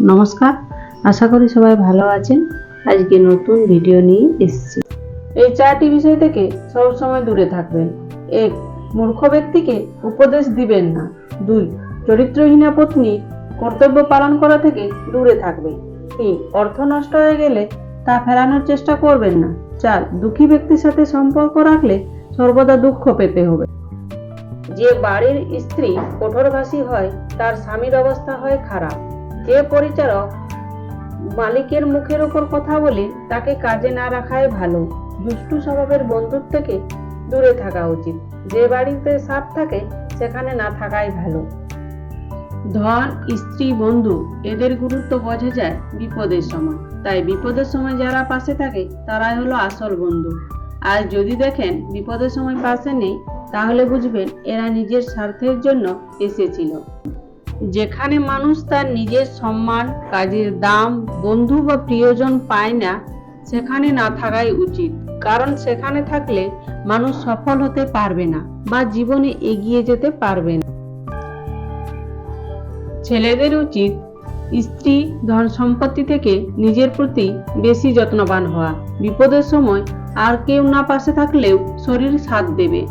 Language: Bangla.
নমস্কার, আশা করি সবাই ভালো আছেন। আজকে নতুন ভিডিও নিয়ে এসেছি। এই চারটি বিষয় থেকে সবসময় দূরে থাকবেন। এক, মূর্খ ব্যক্তিকে উপদেশ দিবেন না। দুই, চরিত্রহীনা পত্নী কর্তব্য পালন করা থেকে দূরে থাকবে। তিন, অর্থ নষ্ট হয়ে গেলে তা ফেরানোর চেষ্টা করবেন না। চার, দুঃখী ব্যক্তির সাথে সম্পর্ক রাখলে সর্বদা দুঃখ পেতে হবে। যে বাড়ির স্ত্রী কঠোরভাষী হয়, তার স্বামীর অবস্থা হয় খারাপ। যে পরিচারক মালিকের মুখের ওপর কথা বলে তাকে কাজে না রাখাই ভালো। দুষ্টু স্বভাবের বন্ধুর থেকে দূরে থাকা উচিত। যে বাড়িতে সাপ থাকে, সেখানে না থাকাই ভালো। ধন, স্ত্রী, বন্ধু, এদের গুরুত্ব বোঝা যায় বিপদের সময়। তাই বিপদের সময় যারা পাশে থাকে, তারাই হলো আসল বন্ধু। আর যদি দেখেন বিপদের সময় পাশে নেই, তাহলে বুঝবেন এরা নিজের স্বার্থের জন্য এসেছিল। যেখানে মানুষ তার নিজের সম্মান, কাজের দাম, বন্ধু বা প্রিয়জন পায় না, সেখানে না থাকাই উচিত। কারণ সেখানে থাকলে মানুষ সফল হতে পারবে না বা জীবনে এগিয়ে যেতে পারবে না। ছেলেদের উচিত স্ত্রী ধন সম্পত্তি থেকে নিজের প্রতি বেশি যত্নবান হওয়া। বিপদের সময় আর কেউ না পাশে থাকলেও শরীর সাথ দেবে।